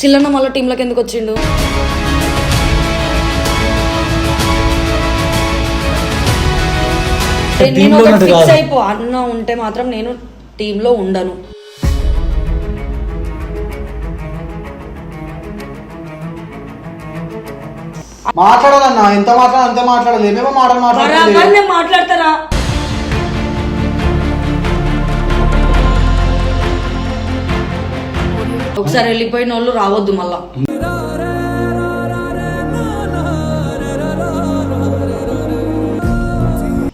చిల్లన్న మళ్ళీ టీంలోకి ఎందుకు వచ్చిండు? నేను ఫిక్స్. అయిపో అన్న ఉంటే మాత్రం నేను టీంలో ఉండను. మాట్లాడాలన్నా ఎంత మాట్లాడాలి అంతే మాట్లాడాలి ఏమేమో మాటలు మాట్లాడాలి మాట్లాడతారా? ఒకసారి వెళ్ళిపోయిన వాళ్ళు రావద్దు మళ్ళా.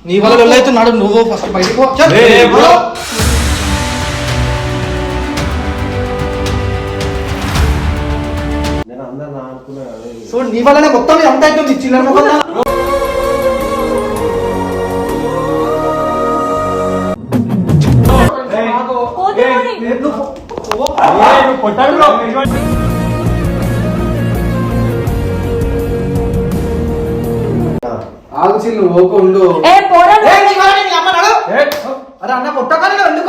నీ వల్ల వెళ్ళైతున్నాడు నువ్వు ఫస్ట్ బయటకు. చూడు నీ వల్లనే మొత్తం ఎంత అవుతుంది చిల్లర ముఖం ఏ పోరా. అరే అన్న నువ్వు ఎందుకు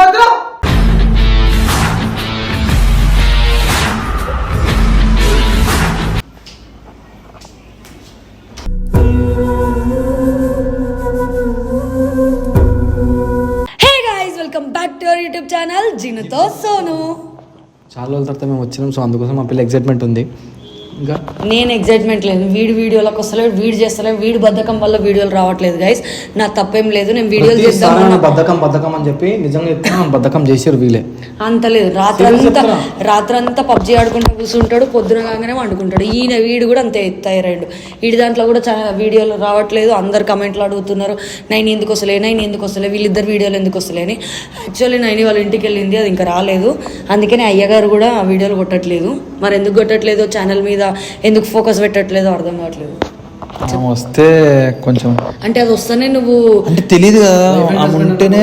యూట్యూబ్ ఛానల్ జినుతో సోను. చాలా రోజుల తర్వాత మేము వచ్చినాం సో అందుకోసం మా పిల్ల ఎక్సైట్మెంట్ ఉంది. ఇంకా? నేను ఎగ్జైట్మెంట్ లేదు. వీడి వీడియోలకు వస్తలేదు వీడు చేస్తలేదు వీడి బద్ధకం వల్ల వీడియోలు రావట్లేదు గైస్ నా తప్పేం లేదు నేను వీడియోలు ప్రతిసారి చేద్దామన్నా నా బద్ధకం బద్ధకం అని చెప్పి నిజంగా బద్ధకం చేసారు వీలే అంత లేదు. రాత్రంతా రాత్రంతా పబ్జి ఆడుకుంటూ కూర్చుంటాడు పొద్దున కాగానే వండుకుంటాడు. ఈయన వీడు కూడా అంతే థైరాయిడ్ వీడి దాంట్లో కూడా చాలా వీడియోలు రావట్లేదు. అందరు కమెంట్లు అడుగుతున్నారు నైన్ ఎందుకు వస్తలే? నైన్ ఎందుకు వస్తలే? వీళ్ళిద్దరు వీడియోలు ఎందుకు వస్తలే? అని. యాక్చువల్లీ నైన్ వాళ్ళ ఇంటికి వెళ్ళింది అది ఇంకా రాలేదు. అందుకని అయ్యగారు కూడా ఆ వీడియోలు కొట్టట్లేదు. మరి ఎందుకు కొట్టట్లేదో ఛానల్ మీద? ఎందుకు ఫోకస్ పెట్టట్లేదో? అర్థం కావట్లేదు. వస్తే కొంచెం అంటే అది వస్తేనే నువ్వు అంటే తెలియదు కదా ఆమె ఉంటేనే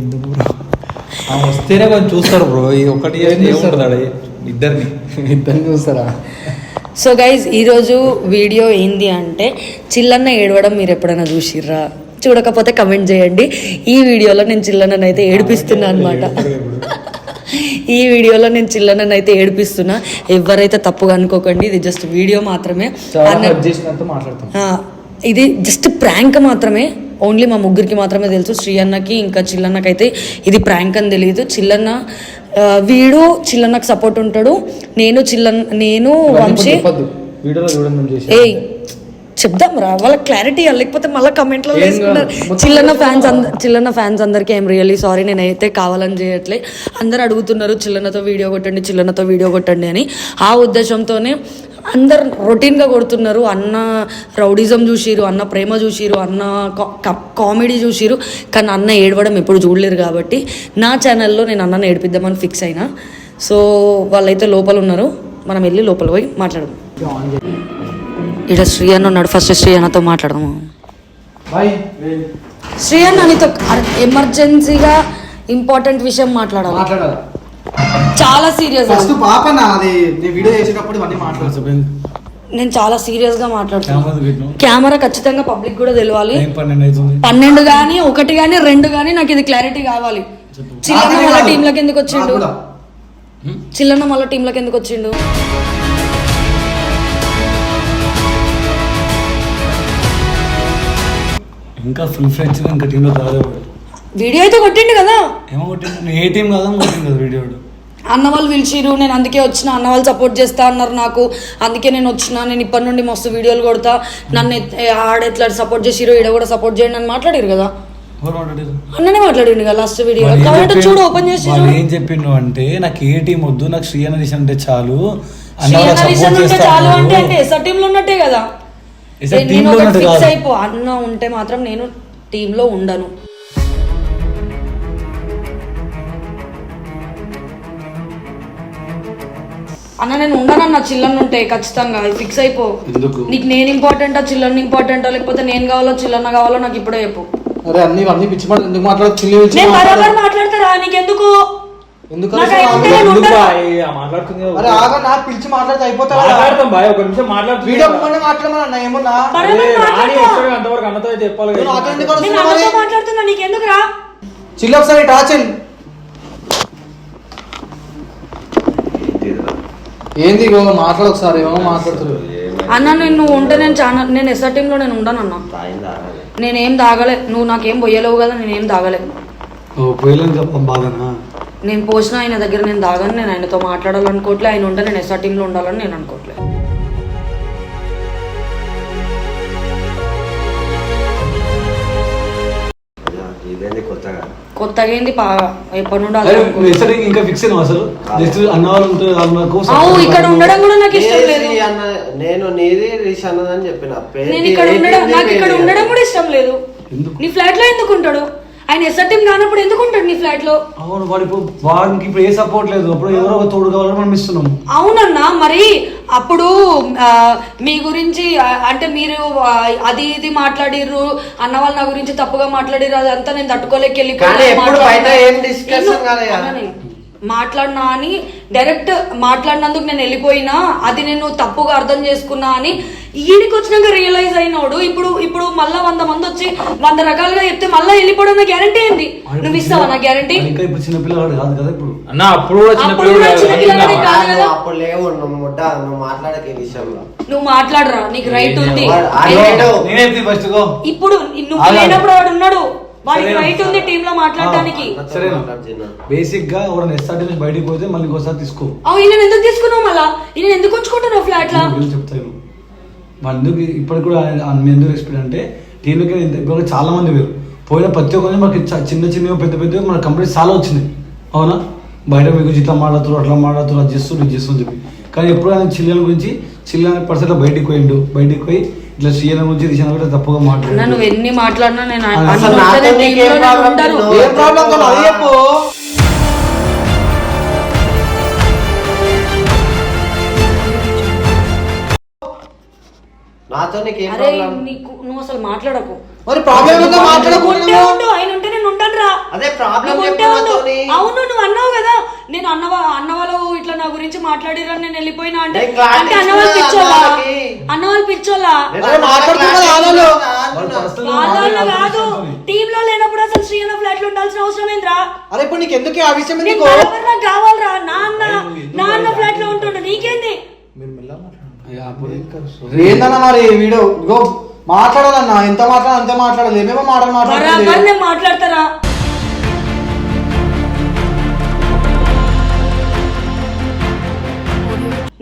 ఎందుకు బ్రో? ఆమె వస్తేనే కొంచెం చూస్తారు బ్రో ఈ ఒకటి ఏముంటుంది ఇద్దరిని. ఇద్దరిని చూస్తారా? సో గైజ్ ఈరోజు వీడియో ఏంది అంటే చిల్లన్న ఏడవడం మీరు ఎప్పుడైనా చూసిర్రా? చూడకపోతే కమెంట్ చేయండి. ఈ వీడియోలో నేను చిల్లన్నను అయితే ఏడిపిస్తున్నా అనమాట ఈ వీడియోలో నేను చిల్లన్నను అయితే ఏడిపిస్తున్నా. ఎవరైతే తప్పుగా అనుకోకండి ఇది జస్ట్ వీడియో మాత్రమే. ఇది జస్ట్ ప్రాంక్ మాత్రమే. ఓన్లీ మా ముగ్గురికి మాత్రమే తెలుసు. శ్రీ అన్నకి ఇంకా చిల్లన్నకైతే ఇది ప్రాంక్ అని తెలియదు చిల్లన్న వీడు చిల్లన్నకు సపోర్ట్ ఉంటాడు. నేను చిల్లన్న నేను వంశీ చెప్పద్దు. చెప్దాం రా. వాళ్ళ క్లారిటీ లేకపోతే మళ్ళీ కమెంట్లో వేసుకున్నారు. చిల్లన్న ఫ్యాన్స్ చిల్లన్న ఫ్యాన్స్ అందరికీ ఏం రియల్లీ సారీ నేనైతే కావాలని చేయట్లే. అందరు అడుగుతున్నారు చిల్లన్నతో వీడియో కొట్టండి చిల్లన్నతో వీడియో కొట్టండి అని. ఆ ఉద్దేశంతోనే అందరు రొటీన్గా కొడుతున్నారు. అన్న రౌడిజం చూసిరు అన్న ప్రేమ చూసిరు అన్న కామెడీ చూసిరు. కానీ అన్న ఏడవడం ఎప్పుడు చూడలేరు కాబట్టి నా ఛానల్లో నేను అన్నని ఏడిపిద్దామని ఫిక్స్ అయినా. సో వాళ్ళైతే లోపల ఉన్నారు. మనం వెళ్ళి లోపల పోయి మాట్లాడదాం ఇక్కడ శ్రీ అన్న ఉన్నాడు. ఫస్ట్ శ్రీ అన్నతో మాట్లాడదాము. శ్రీ అన్న నీతో ఎమర్జెన్సీగా ఇంపార్టెంట్ విషయం మాట్లాడాలి. మాట్లాడాలి. చాలా సీరియస్ ఫస్ట్ పాప నా అది నేను వీడియో చేసేటప్పుడు మాట్లాడు నేను చాలా సీరియస్గా మాట్లాడుతున్నాను కెమెరా ఖచ్చితంగా పబ్లిక్ కూడా తెలియాలి పన్నెండు గానీ ఒకటి గానీ రెండు గానీ నాకు ఇది క్లారిటీ కావాలి. చిల్లన్న మళ్ళీ టీంలోకి ఎందుకు వచ్చిండు. చిల్లన్న మళ్ళీ టీంలోకి ఎందుకు వచ్చిండు? ఇంకా ఫుల్ ఫ్రెండ్స్ ఇంకా టీంలో కాదు వీడియో అయితే కొట్టిండు కదా? ఏమో కొట్టింది నేను ఏ టీం కదా కొట్టింది కదా వీడియో అన్న వాళ్ళు పిలిచిరు నేను అందుకే వచ్చిన. అన్న వాళ్ళు సపోర్ట్ చేస్తా అన్నారు నాకు. అందుకే నేను వచ్చిన. నేను ఇప్పటి నుండి మస్తు వీడియోలు కొడతా. నన్ను ఆడ ఎట్లా సపోర్ట్ చేసిరు ఈడ కూడా సపోర్ట్ చేయండి అని మాట్లాడారు కదా? అన్ననే మాట్లాడిండు కదా లాస్ట్ వీడియో కాబట్టి చూడు ఓపెన్ చేసి ఏం చెప్పిండు అంటే నాకు ఏ టీం వద్దు నాకు శ్రీ అంటే చాలు. చాలు అంటే. అంటే ఎస్ఆర్ టీమ్లో ఉన్నట్టే కదా? నేను ఒకటి ఫిక్స్. అయిపో అన్న ఉంటే మాత్రం నేను టీమ్లో ఉండను. అన్న నేను ఉండనన్న చిల్లన్ ఉంటే ఖచ్చితంగా ఫిక్స్ అయిపో. నీకు నేను ఇంపార్టెంటా చిల్లన్ ఇంపార్టెంటా లేకపోతే నేను కావాలో చిల్లన్న కావాలో నాకు ఇప్పుడే చెప్పు. అరే అన్ని అన్ని పిచ్చి ఎందుకు మాట్లాడు చిల్లి నేను. బరాబర్ మాట్లాడతారా? నీకెందుకు? ఎందుకు నాకు పిలిచి మాట్లాడితే. మాట్లాడతాం బాయ్ ఒక నిమిషం వీడియో ముందే మాట్లాడమన్నా ఏమన్నా. అంతవరకు అన్నతో చెప్పాలి చిల్లి ఒకసారి ఏంది మాట్లాడు ఒకసారి ఏమో మాట్లాడుతున్నారు అన్న నేను నువ్వు ఉంటే నేను చాలా నేను ఎస్ఆర్ టీంలో నేను ఉండను అన్న. నేనేం తాగలే. నువ్వు నాకేం పోయలేవు కదా నేనేం పోయలేని చెప్పం బాధనా? నేను పోసిన ఆయన దగ్గర నేను దాగాను నేను ఆయనతో మాట్లాడాలనుకోవట్లే ఆయన ఉంటే నేను ఎస్ఆర్ టీంలో ఉండాలని నేను అనుకోవట్లే. కొత్తగా కొత్తగా? ఏంది పా ఎప్పటి నుండి ఇంకా ఫిక్స్ అసలు? జస్ట్ ఇక్కడ ఉండడం కూడా నాకు ఇష్టం లేదు. నేను నీది రిష్ అన్నదని చెప్పిన. పేరు నేను ఇక్కడ ఉండడం నాకు ఇక్కడ ఉండడం కూడా ఇష్టం లేదు. ఎందుకు? నీ ఫ్లాట్లో ఎందుకు ఉంటాడు? ఆయన ఎస్ఆర్ టీం కానప్పుడు ఎందుకు ఉంటాడు నీ ఫ్లాట్లో? అవును వాడు ఇప్పుడు వాడికి ఇప్పుడు ఏ సపోర్ట్ లేదు. అప్పుడు ఎవరో ఒక తోడు కావాలని మనం ఇస్తున్నాం. అవునన్నా మరి అప్పుడు ఆ, మీ గురించి ఆ, అంటే మీరు ఆ, అది ఇది మాట్లాడిర్రు అన్న వాళ్ళ నా గురించి తప్పుగా మాట్లాడిర్రు అదంతా నేను తట్టుకోలేక కానీ ఎప్పుడు బయట ఏం discussion కాలేదా? మాట్లాడినా అని డైరెక్ట్ మాట్లాడినందుకు నేను వెళ్ళిపోయినా అది నేను తప్పుగా అర్థం చేసుకున్నా అని ఈడికి వచ్చినాక రియలైజ్ అయినోడు ఇప్పుడు ఇప్పుడు మళ్ళా వంద మంది వచ్చి వంద రకాలుగా చెప్తే మళ్ళీ వెళ్ళిపోవడం నా గ్యారంటీ ఏంది? నువ్వు ఇస్తావా నా గ్యారంటీ ఇంకా ఇప్పుడు చిన్నపిల్లవాడు కాదు కదా ఇప్పుడు. అన్న అప్పుడు కూడా చిన్న అప్పుడు కూడా పిల్లలు చిన్న పిల్లలు అడిగినా. కాదు నువ్వు కదా. అప్పుడు లేవు నువ్వు ముడ్డ నువ్వు మాట్లాడక ఈ విషయంలో. నువ్వు మాట్లాడరా నీకు రైట్ ఉంది. ఫస్ట్ గో ఇప్పుడు నువ్వు. లేనప్పుడు వాడు ఉన్నాడు. బేసిక్గా ఎవరైనా ఎస్ఆర్ నుంచి బయటికి పోతే మళ్ళీ ఇంకోసారి తీసుకో. అవు ఈయన ఎందుకు తీసుకున్నావు మళ్ళా? ఈయన ఎందుకు ఉంచుకుంటున్నావు ఫ్లాట్ లా? చెప్తాను వాళ్ళు ఎందుకు ఇప్పటికి కూడా ఎందుకు రెస్పెక్ట్ అంటే టీంలోకి ఇప్పుడు చాలా మంది వేరు పోయిన ప్రతి ఒక్కరి మనకి చిన్న చిన్న పెద్ద పెద్ద మన కంపెనీస్ చాలా వచ్చినాయి అవునా? బయట మీకు ఇట్లా మాట్లాడుతారు అట్లా మాట్లాడుతారు అది చేస్తారు ఇది చెప్పి. కానీ ఎప్పుడు ఆయన చిల్లల గురించి చిల్లల పర్సెంట్ బయటికి పోయిండు. బయటికి పోయి ఇట్లా సీఎం గురించి తీసిన కూడా తప్పుగా అన్న మాట్లాడు నువ్వు ఎన్ని మాట్లాడినా నేను అసలు అన్న నాతో ఉంటేనే నీకేం team లో నేను problem ఉంటాను. లేదు. ఏం ప్రాబ్లం తో అది చెప్పు. నాతో నీకేం అరే ప్రాబ్లం నీకు నువ్వు అసలు మాట్లాడకు. మరి ప్రాబ్లం ఉందో? నువ్వు ఉంటే మాట్లాడకూడదు ఉండు ఆయన ఉంటే నేను ఉంటాను రా అదే నువ్వు ఉంటే ఉండు. అవును నువ్వు అన్నావు కదా. నేను అన్న వా- అన్న వాళ్ళు ఇట్లా నా గురించి మాట్లాడిరని నేను వెళ్ళిపోయినా అంటే నేను clarity అంటే అన్న వాళ్ళు ఇస్తున్నా పిచ్చోళ్ళా అన్న వాళ్ళకి. వాళ్ళు పిచ్చోళ్ళా కాదు టీమ్లో లేనప్పుడు అసలు శ్రీయన ఫ్లాట్లో ఉండాల్సిన అవసరం ఏంద్రా? అరే ఇప్పుడు నీకు ఎందుకు ఆ విషయం నీకు నాకు కావాలరా? నాన్న నాన్న ఫ్లాట్లో ఉంటుండు నీకేంది? ఏందన్నా మరి వీడియో? ఇగో మాట్లాడాలన్నా ఎంత మాట్లాడాలి అంతే మాట్లాడాలి ఏమేమో మాటలు మాట్లాడాలి మాట్లాడతారా?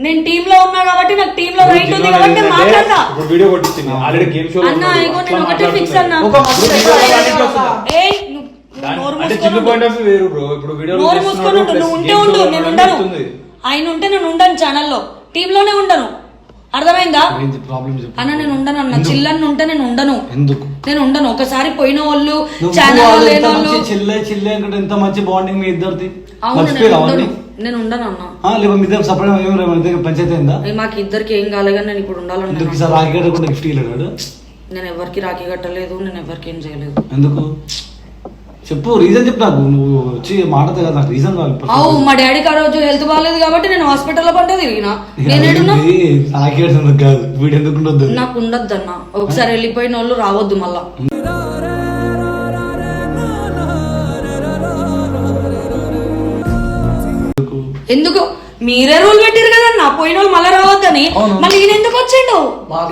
నేను టీమ్లో ఉన్నా కాబట్టి నాకు టీమ్లో రైట్ ఉంది కాబట్టి నేను మాట్లాడతా ఇప్పుడు వీడియో కొట్టించింది. ఆల్రెడీ గేమ్ షో అన్న ఇగో నేను ఒకటే ఫిక్స్ అన్నా. ఒక మంచి ఏయ్ నువ్వు నువ్వు నోరు అంటే మూసుకొని చిన్న ఉండు. పాయింట్ ఆఫ్ వ్యూ వేరు బ్రో. ఇప్పుడు వీడియో నోరు మూసుకొని ఉండు నువ్వు. ఉంటే ఉండు నేను ఉండను. ఆయన ఉంటే నేను ఉండను ఛానల్లో టీమ్లోనే ఉండను. అర్థమైందా? అన్న నేను ఉండను అన్న. చిల్లన్న ఉంటే నేను ఉండను. ఎందుకు? నేను ఉండను. ఒకసారి పోయిన వాళ్ళు ఛానల్ చిల్లే చిల్లే అంటే ఎంత మంచి బాండింగ్ మీ ఇద్దరిది? నేను ఉండను. అన్న. మీ ఇద్దరు సపరేట్ పంచాయతీ అయిందా? ఏ, మాకు ఇద్దరికి ఏం కాలే కానీ నేను ఇప్పుడు ఉండాలని ఎందుకు నేను ఈసారి రాఖీ కట్టకుండా గిఫ్ట్ ఇవ్వలేడు నేను ఎవరికి రాఖీ కట్టలేదు నేను ఎవరికి ఏం చేయలేదు. ఎందుకు? చెప్పు రీజన్ చెప్పు నాకు. నువ్వు వచ్చి మాటతో కదా నాకు రీజన్ కావాలి. అవు మా డాడీకి ఆ రోజు హెల్త్ బాగాలేదు కాబట్టి నేను హాస్పిటల్లో పడ్డా తిరిగిన నేను ఏడున్నా? కాదు. వీడు ఎందుకు ఉండొద్దు? నాకు ఉండొద్దు అన్న ఒకసారి వెళ్ళిపోయిన వాళ్ళు రావద్దు మళ్ళా. ఎందుకు? మీరే రూల్ పెట్టారు కదా నా పోయిన వాళ్ళు మళ్ళీ రావద్దని అవును. మళ్ళీ ఈయన ఎందుకు వచ్చిండు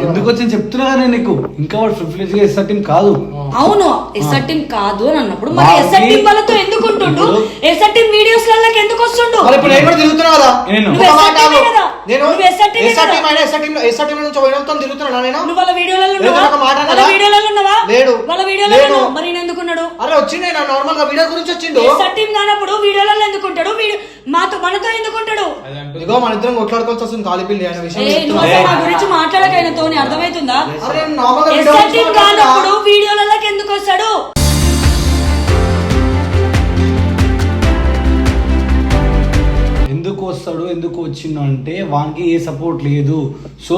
ఎందుకు వచ్చి చెప్తున్నా కదా నేను నీకు ఇంకా వాడు ప్రిఫిలేజ్గా ఎస్ఆర్ టీం కాదు అవును ఎస్ఆర్ టీం కాదు అని అన్నప్పుడు మరి ఎస్ఆర్ టీం వాళ్ళతో ఎందుకు ఉంటుండు ఎస్ఆర్ టీం వీడియోస్ ఎందుకు వస్తుండు మరి ఇప్పుడు నేను కూడా తిరుగుతున్నా కదా నేను. ఒక నువ్వు మాట ఆగు. నేను నువ్వు SR టీమే ఎస్ఆర్ కదా. టీం అయినా ఎస్ఆర్ టీం ఎస్ఆర్ టీం నుంచి పోయినంత తిరుగుతున్నా నేను. నువ్వు వాళ్ళ వీడియోలలో ఉన్నావా? ఒక మాట వాళ్ళ? వీడియోలలో ఉన్నావా? లేడు. వాళ్ళ వీడియోలలో. మరి ఈయన ఎందుకు ఉన్నాడు అరే వచ్చిండే నా నార్మల్గా వీడియో గురించి వచ్చిండు. ఎస్ఆర్ టీం కానప్పుడు వీడియోలలో ఎందుకు ఉంటాడు వీడియో మాతో మనతో ఎందుకు ఉంటాడు ఇదిగో మన ఇద్దరం కొట్లాడుకోవాల్సి వస్తుంది కాలి పిల్లి అనే విషయం ఏ నువ్వు మా గురించి మాట్లాడకైనతో అర్థమవుతుందా? అరే నార్మల్గా వీడియో కానప్పుడు వీడియోలకి ఎందుకు వస్తాడు? వస్తాడు ఎందుకు వచ్చిండు అంటే వానికి ఏ సపోర్ట్ లేదు సో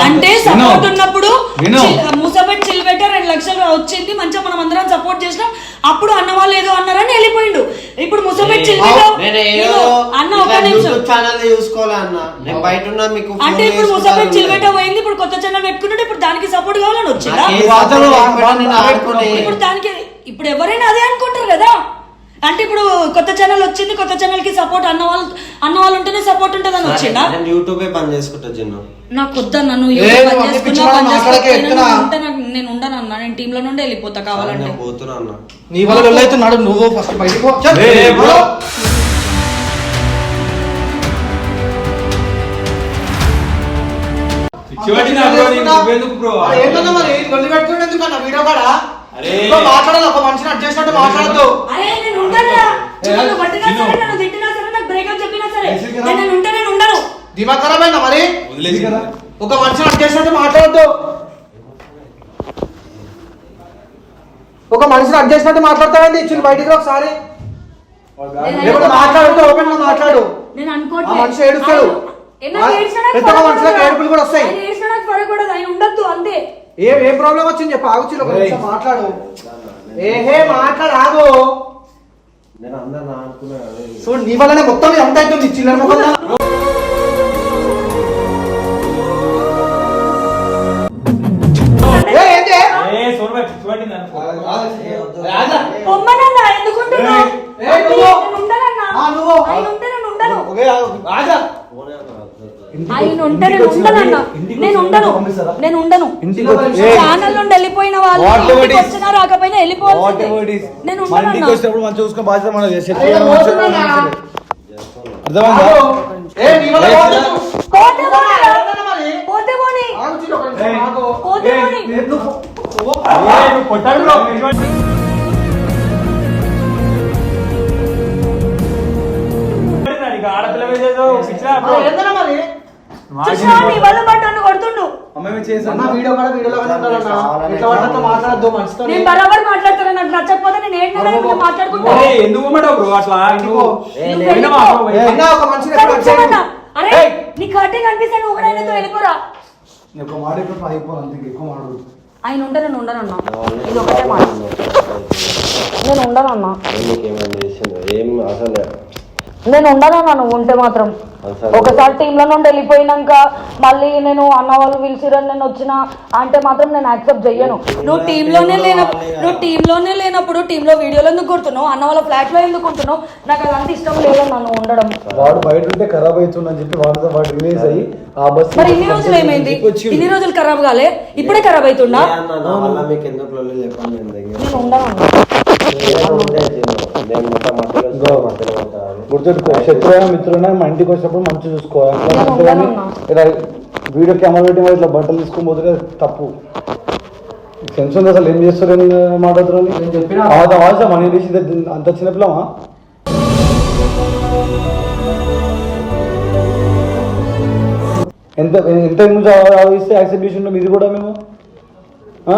అంటే. సపోర్ట్ ఉన్నప్పుడు విను. చిల్- మూసపెట్టి చిల్బెట్ట రెండు లక్షలు వచ్చింది మంచిగా మనం అందరం సపోర్ట్ చేసినాం అప్పుడు అన్న వాళ్ళు ఏదో అన్నారని వెళ్ళిపోయిండు ఇప్పుడు ముసపెట్టి చిల్బెట్ట నేను ఏదో అన్న ఒక నిమిషం యూట్యూబ్ ఛానల్ చూసుకోలే అన్న నేను బయట ఉన్నా మీకు phone అంటే ఇప్పుడు చిల్బెట్ట ఉండేది. పోయింది ఇప్పుడు కొత్త ఛానల్ పెట్టుకున్నట్టు ఇప్పుడు దానికి సపోర్ట్ కావాలని వచ్చిందా. ఇప్పుడు దానికి ఇప్పుడు ఎవరైనా అదే అనుకుంటారు కదా అంటే ఇప్పుడు కొత్త ఛానల్ వచ్చింది కొత్త ఛానల్కి సపోర్ట్ అన్న వాళ్ళు అన్న వాళ్ళు ఉంటేనే సపోర్ట్ ఉంటుందని వచ్చిందా నేను యూట్యూబే పని చేసుకుంటా చిన్న నాకు యూట్యూబ్ పని చేసుకున్నా, పని ఉంటే నాకు- నేను ఉండను అన్న నేను టీమ్లో నుండి వెళ్ళిపోతా కావాలంటే. నేను పోతున్నా అన్న. నీ వల్ల వెళ్ళవుతున్నాడు నువ్వు ఫస్ట్ బయటికి పో. బ్రో, నీకు నువ్వెందుకు బ్రో? ఏంటన్నా మరి? లొల్లి పెట్టుకుని ఎందుకు అన్న వీడియో కాడ. ఇంకో మాట్లాడాలి ఒక మనిషిని అడ్జస్ట్ చేసినట్టు మాట్లాడద్దు. అరే నేను ఉండను. నన్ను కొట్టినా సరే నన్ను తిట్టినా సరే నాకు బ్రేకప్ చెప్పినా సరే. నేను నేను ఉంటే నేను ఉండను. దిమాగ్ ఖరాబ్ అయిందా మరి? వదిలేసి. కదా. ఒక మనిషిని అడ్జస్ట్ చేసినట్టు మాట్లాడద్దు. ఒక మనిషిని అడ్జస్ట్ చేసినట్టు మాట్లాడతావండి ఇచ్చింది బయటికి రా ఒకసారి. లేకపోతే మాట్లాడుతూ ఓపెన్గా మాట్లాడు. నేను ఆ అనుకోవట్లేదు మనిషి ఏడుస్తాడు. పెద్ద మనుషులకు. ఏడుపులు కూడా వస్తాయి. ఫరక్ పడదు. ఆయన ఉండొద్దు అంతే. ఏ ఏ ప్రాబ్లం వచ్చింది చెప్పు ఒక నిమిషం మాట్లాడు. ఏహే మాట్లాడు ఆగు. నేను అందరు అనుకున్నా అదే. చూడు నీ వల్లనే మొత్తం ఎంత అవుతుంది చిల్లర మొక్కలు ఎందుకుంటున్నావు? నేను? ఆయన ఉండను ఉండనన్నా నేను నేను ఛానల్ నుండి వెళ్ళిపోయిన వాళ్ళు ఇంటికి. వచ్చినా రాకపోయినా. నేను ఉండనన్నా వచ్చినప్పుడు చూసుకుని బాధ్యత. అర్థమైందా ఆడపిల్ల ఎందుకు అట్లా? అన్న అన్న. అరే నీ వెళ్ళిపోరా. ఒక మాట ఇప్పుడు అంతే ఎక్కువ ఆయన ఉంటే నేను ఉండనన్నా నా వల్ల ఇది ఒకటే మాట. నేను ఉండనన్నా నేను నీకేమైనా చేసిండు ఏం అసలు నేను ఉండనన్నా నువ్వు ఉంటే మాత్రం? ఒకసారి టీంలో నుండి వెళ్ళిపోయినాక మళ్ళీ నేను అన్న వాళ్ళు పిలిచిరని నేను వచ్చిన అంటే మాత్రం నేను యాక్సెప్ట్ చెయ్యను. నువ్వు టీంలోనే లేనప్పుడు నువ్వు టీంలోనే లేనప్పుడు టీంలో వీడియోలు ఎందుకు కొడుతున్నావు? అన్న వాళ్ళ ఫ్లాట్లో ఎందుకు ఉంటున్నావు? నాకు అదంతా ఇష్టం లేదన్నా నువ్వు ఉండడం. వాడు బయట ఉంటే ఖరాబ్ అవుతుందని చెప్పి వాడితో వాడు రిలీజ్ అయ్యి ఆ బస్ మరి ఇన్ని రోజులు ఏమైంది? ఇన్ని రోజులు ఖరాబ్ కాలే? ఇప్పుడే ఖరాబ్ అవుతుండా? ఏ అన్న, నా వల్ల మీకు ఎందుకు లొల్లి చెప్పండి నేను దగ్గర నేను ఉండను? గుర్తుపెట్టుకో. శత్రువైనా మిత్రులైనా మా ఇంటికి వచ్చినప్పుడు మంచిగా చూసుకోవాలి. ఇలా వీడియో కెమెరా పెట్టి మరి ఇట్లా బట్టలు తీసుకొని పోతే తప్పు. సెన్స్ ఉంది అసలు ఏం చేస్తారని మాట్లాడుతున్నాను నేను చెప్పినా. వాయిస్ మనీ తీసి అంత చిన్నపిల్లమా ఎంత ఎంత నుంచి ఆలోచిస్తే యాక్సెప్ట్ చేసి ఉంటాం ఇది కూడా మేము. ఆ?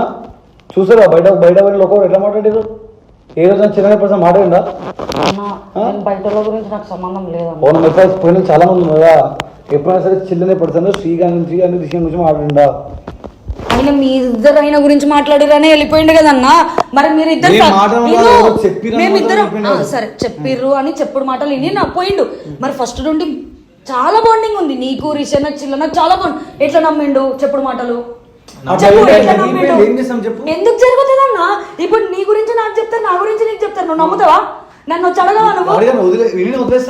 చూసారా? బయట బయట పోయిన ఒకరు ఎట్లా మాట్లాడారు? ఏ రోజు చిన్న పర్సన్ మాట్లాడిందా నేను బయటలో గురించి నాకు సంబంధం అవును మెసేజ్ పోయిన చాలా మంది ఉన్నారు? ఎప్పుడైనా సరే చిల్లనే పడుతుంది శ్రీకాంత్ శ్రీకాంత్ విషయం గురించి మాట్లాడిందా ఆయన మీ ఇద్దరు ఆయన గురించి మాట్లాడిరనే వెళ్ళిపోయిండు కదన్నా. మరి మీరు ఇద్దరు మేమిద్దరం. సరే చెప్పిర్రు అని చెప్పుడు మాటలు విని నా పోయిండు. మరి ఫస్ట్ నుండి చాలా బాండింగ్ ఉంది. నీకు రిషన్ చిల్ల నాకు చాలా బాండ్ ఎట్లా నమ్మిండు? చెప్పుడు మాటలు. ఎందుకు జరుగుతుందన్నా ఇప్పుడు నీ గురించి నాకు చెప్తారు నా గురించి నీకు చెప్తారు. నువ్వు నమ్ముతావా? నన్ను వచ్చి అడగవా నువ్వు?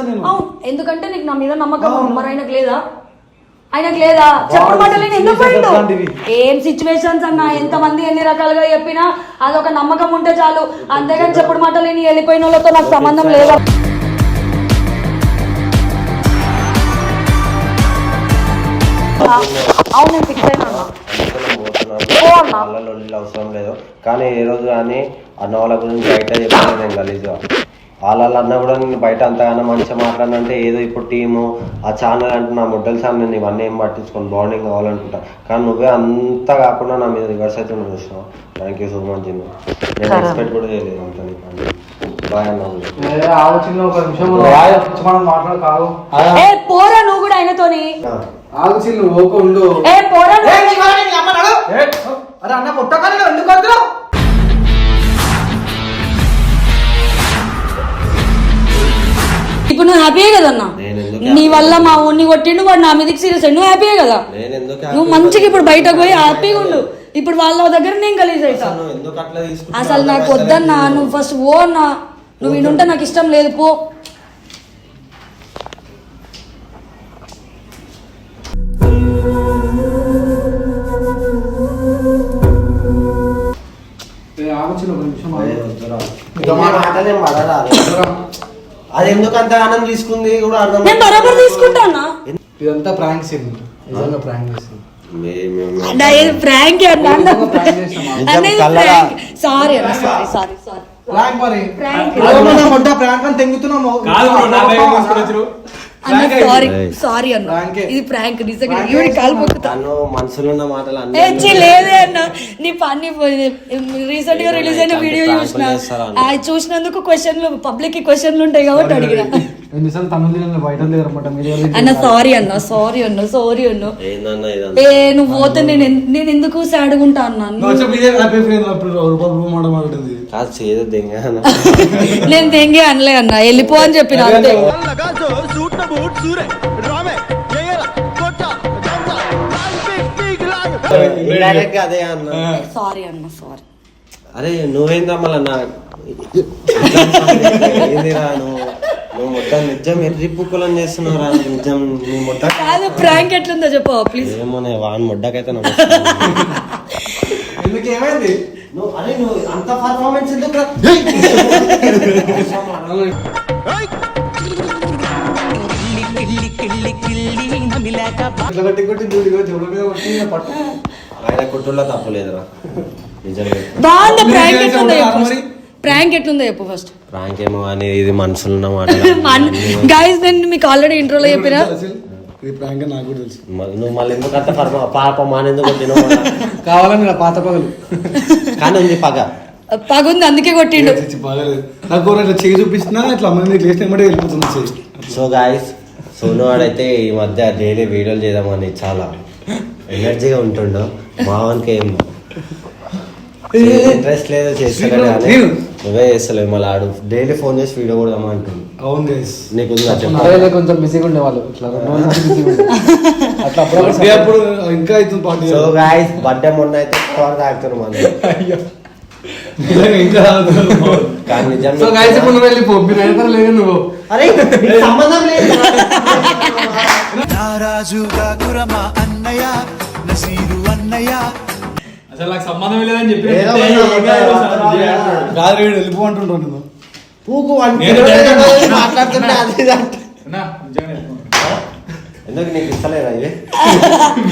నేను. అవును. ఎందుకంటే నీకు నా మీద నమ్మకం. మరి ఆయనకు లేదా? ఆయనకు లేదా? చెప్పుడు మాటలు ఎందుకు పోయిండు. ఏం సిచ్యువేషన్స్ అన్నా? ఎంత మంది ఎన్ని రకాలుగా చెప్పినా అదొక నమ్మకం ఉంటే చాలు. అంతేగాని చెప్పుడు మాటలు విని వెళ్ళిపోయిన వాళ్ళతో నాకు సంబంధం లేదా? అవును నేను ఫిక్స్ అయినా అవసరం లేదు. కానీ ఏ రోజు కానీ అన్న వాళ్ళ గురించి బయట చెప్పాను నేను గలీజ్గా. వాళ్ళ అన్న కూడా నేను బయట అంతగానో మంచిగా మాట్లాడినంటే ఏదో ఇప్పుడు టీము ఆ ఛానల్ అంటే నా ముడ్డల ఛానల్ నేను ఇవన్నీ ఏం పట్టించుకొని బాండింగ్ కావాలనుకుంటా. కానీ నువ్వే అంతా కాకుండా నా మీద రివర్స్ అయితే నువ్వు చూసినావు థ్యాంక్ యూ సో మచ్ చిన్న నేను సరే. ఎక్స్పెక్ట్ కూడా చేయలేదు అంత నీకు పోరా నువ్వు కూడా ఆయనతోని. ఓక ఉండు. ఏ పోరా ఏ, నువ్వు. నీ వల్ల నీ అమ్మ నడు. అరే అన్న పుట్టకాలి ఎందుకు వద్దురావు ఇప్పుడు నువ్వు హ్యాపీయే కదన్నా నేను ఎందుకు నీ వల్ల మా ఊరిని కొట్టిండు వాడు నా మీదకి సీరియస్ నువ్వు హ్యాపీయే కదా? నేను ఎందుకు నువ్వు మంచిగా ఇప్పుడు బయటకు పోయి హ్యాపీగా ఉండు. ఇప్పుడు వాళ్ళ దగ్గర నేను గలీజ్ అవుతా నువ్వు ఎందుకు అట్లా తీసుకుంటున్నావు? అసలు నాకు వద్దన్నా నువ్వు ఫస్ట్ ఓ అన్నా. నువ్వు వినుంటే నాకు ఇష్టం లేదు పో. మాటలేం అది ఎందుకు అంత ఆనందం తీసుకుంది కూడా అర్థం నేను బరాబర్ తీసుకుంటా అన్న? ఇదంతా ప్రాంక్ సీన్ నిజంగా ప్రాంక్ చేసింది అన్నా ఇది ప్రాంక్. అన్న. సారీ అన్న సారీ సారీ సారీ. ప్రాంక్ మరి. Prank. ఏమన్నా మొట్ట ప్రాంక్ అని తెంగుతున్నాము. కాదు బ్రో నా బ్యాగ్ తీసుకొని వచ్చారు అన్న సారీ. సారీ అన్న. ఇది ప్రాంక్ నిజంగా. మనసులో ఉన్న మాటలు అన్ని లేదే అన్న. నీ పని రీసెంట్గా రిలీజ్ అయిన వీడియో చూసిన. చూసినందుకు క్వశ్చన్లు పబ్లిక్కి క్వశ్చన్లు ఉంటాయి కాబట్టి అడిగిన. అన్న సారీ అన్న సారీ అన్న సారీ అన్న. ఏ నువ్వు పోతే నేను నేను ఎందుకు సాడ్ ఉంటా అన్న? కాదు చేయదు దెంగ. నేను తెంగే అనలే అన్న. వెళ్ళిపో అని చెప్పిన అంతే. ఇండైరెక్ట్ అదే అన్న. సారీ అన్న సారీ. అరే నువ్వేందా మళ్ళా నా ఏందిరా నువ్వు? నువ్వు మొత్తం నిజం ఎర్రి పుక్కులను చేస్తున్నావు రా నిజం నువ్వు మొట్ట కాదు ప్రాంక్ ఎట్లుందో చెప్పు ప్లీజ్ ఏమోనే వాని మొడ్డకైతే నమ్మ ఎందుకు ఏమైంది నువ్వు అరే నువ్వు అంత పర్ఫార్మెన్స్ ఎందుకు ఆయన బాగుంది. ప్రాంక్ ఎట్లుందో చెప్పు మరి? ప్రాంక్ ఎట్లుందో చెప్పు ఫస్ట్ ప్రాంక్ ఏమో అని ఇది మనసులో గైస్ నేను మీకు ఆల్రెడీ ఇంట్రోలో చెప్పిన? ఇది ప్రాంక్ నాకు కూడా తెలుసు. నువ్వు మళ్ళీ ఎందుకు అంత పాప మానేందుకు? కావాలని నా పాత పగలు. కానీ ఉంది పగ. పగుంది అందుకే కొట్టిండు. నాకు కూడా ఇట్లా చేయి చూపిస్తున్నా ఇట్లా అమ్మాయి లేచిన ఏమంటే వెళ్ళిపోతున్నా చేయి సో గాయస్ సోను వాడైతే ఈ మధ్య డైలీ వీడియోలు చేద్దామని చాలా ఎనర్జీగా ఉంటుండో. మావానికి ఏం ఇంట్రెస్ట్ లేదు చేస్తాడు. నువ్వే చేస్తలేవు. మళ్ళీ ఆడు డైలీ ఫోన్ చేసి వీడియో కొడదామా అంటుంది అవును గైస్ నీకు ఉందా కొంచెం బిజీగా ఉండేవాళ్ళు. ఇట్లా అట్లా అప్పుడు అప్పుడు ఇంకా అవుతుంది పార్టీ సో గాయస్ బర్త్డే మొన్న అయితే తాగుతున్నాం మనం ఇంకా. కానీ నిజం సో గాయస్ ఇప్పుడు నువ్వు వెళ్ళిపో. మీరు వెళ్తారు లేదు నువ్వు. అరే నీకు సంబంధం లేదు. నారాజుగా కురమా అన్నయ్య నసీరు అన్నయ్య. అసలు నాకు సంబంధం లేదని చెప్పి ఏదో ఏ- ఒకటి ఏం కాదు సార్, అవుతుంది. చేయాలి. కాదు వీడు వెళ్ళిపో అంటుంటాను నేను. పూకు. ఎందుకు నీకు ఇస్తలేదా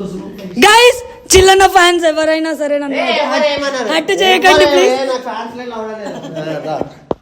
కోసం. గైస్ చిల్లన్న ఫ్యాన్స్ ఎవరైనా సరే నన్ను హట్ చేయకండి ప్లీజ్